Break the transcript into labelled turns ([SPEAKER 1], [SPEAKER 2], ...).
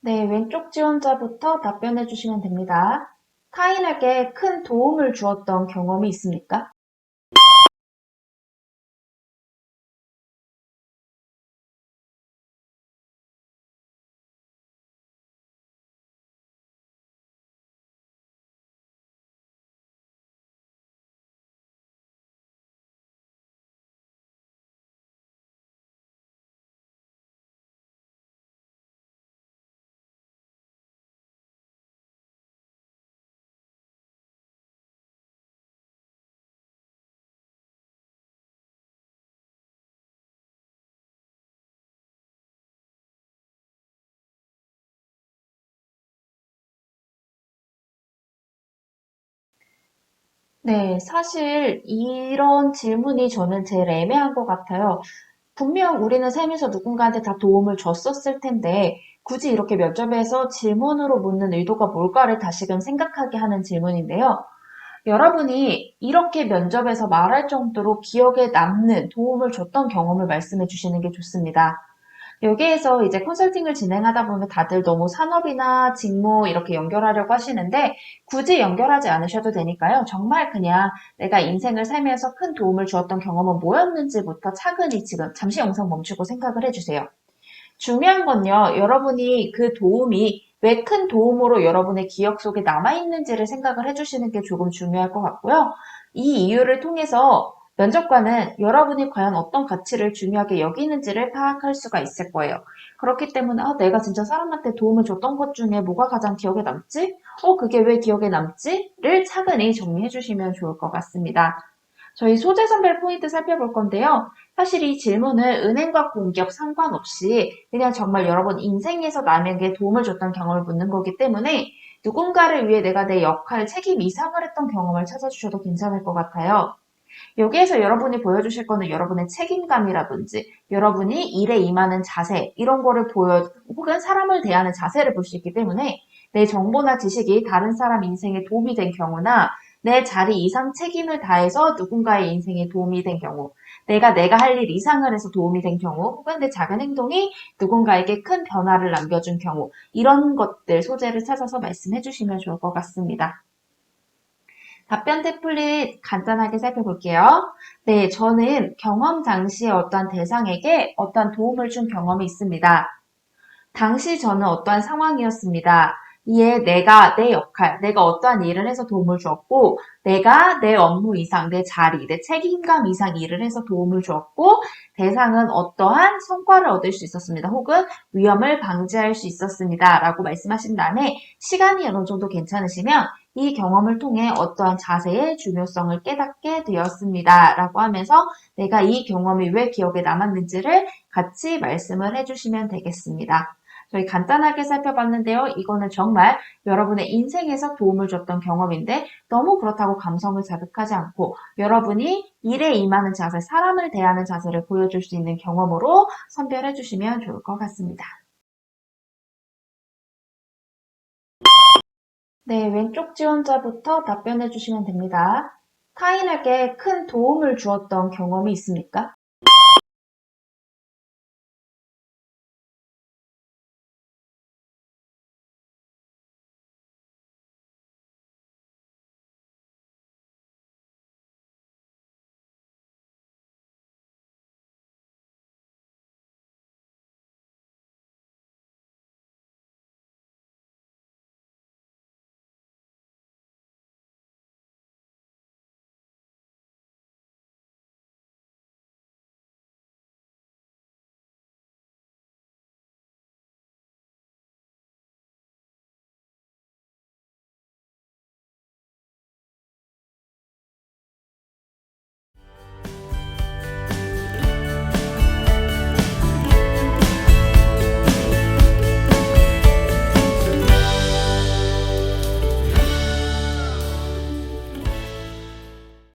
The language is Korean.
[SPEAKER 1] 네, 왼쪽 지원자부터 답변해 주시면 됩니다. 타인에게 큰 도움을 주었던 경험이 있습니까? 네, 사실 이런 질문이 저는 제일 애매한 것 같아요. 분명 우리는 살면서 누군가한테 다 도움을 줬었을 텐데, 굳이 이렇게 면접에서 질문으로 묻는 의도가 뭘까를 다시금 생각하게 하는 질문인데요. 여러분이 이렇게 면접에서 말할 정도로 기억에 남는 도움을 줬던 경험을 말씀해 주시는 게 좋습니다. 여기에서 이제 컨설팅을 진행하다 보면 다들 너무 산업이나 직무 이렇게 연결하려고 하시는데 굳이 연결하지 않으셔도 되니까요. 정말 그냥 내가 인생을 살면서 큰 도움을 주었던 경험은 뭐였는지부터 차근히 지금 잠시 영상 멈추고 생각을 해주세요. 중요한 건요, 여러분이 그 도움이 왜 큰 도움으로 여러분의 기억 속에 남아있는지를 생각을 해주시는 게 조금 중요할 것 같고요. 이 이유를 통해서 면접관은 여러분이 과연 어떤 가치를 중요하게 여기는지를 파악할 수가 있을 거예요. 그렇기 때문에 아, 내가 진짜 사람한테 도움을 줬던 것 중에 뭐가 가장 기억에 남지? 어, 그게 왜 기억에 남지?를 차근히 정리해 주시면 좋을 것 같습니다. 저희 소재 선별 포인트 살펴볼 건데요. 사실 이 질문은 은행과 공기업 상관없이 그냥 정말 여러분 인생에서 남에게 도움을 줬던 경험을 묻는 거기 때문에 누군가를 위해 내가 내 역할, 책임 이상을 했던 경험을 찾아주셔도 괜찮을 것 같아요. 여기에서 여러분이 보여주실 거는 여러분의 책임감이라든지 여러분이 일에 임하는 자세 이런 거를 보여 혹은 사람을 대하는 자세를 볼 수 있기 때문에 내 정보나 지식이 다른 사람 인생에 도움이 된 경우나 내 자리 이상 책임을 다해서 누군가의 인생에 도움이 된 경우 내가 내가 할 일 이상을 해서 도움이 된 경우 혹은 내 작은 행동이 누군가에게 큰 변화를 남겨준 경우 이런 것들 소재를 찾아서 말씀해 주시면 좋을 것 같습니다. 답변 템플릿 간단하게 살펴볼게요. 네, 저는 경험 당시에 어떠한 대상에게 어떠한 도움을 준 경험이 있습니다. 당시 저는 어떠한 상황이었습니다. 이에 내가 내 역할, 내가 어떠한 일을 해서 도움을 주었고, 내가 내 업무 이상, 내 자리, 내 책임감 이상 일을 해서 도움을 주었고, 대상은 어떠한 성과를 얻을 수 있었습니다. 혹은 위험을 방지할 수 있었습니다. 라고 말씀하신 다음에 시간이 어느 정도 괜찮으시면 이 경험을 통해 어떠한 자세의 중요성을 깨닫게 되었습니다. 라고 하면서 내가 이 경험이 왜 기억에 남았는지를 같이 말씀을 해주시면 되겠습니다. 저희 간단하게 살펴봤는데요. 이거는 정말 여러분의 인생에서 도움을 줬던 경험인데 너무 그렇다고 감성을 자극하지 않고 여러분이 일에 임하는 자세, 사람을 대하는 자세를 보여줄 수 있는 경험으로 선별해 주시면 좋을 것 같습니다. 네, 왼쪽 지원자부터 답변해 주시면 됩니다. 타인에게 큰 도움을 주었던 경험이 있습니까?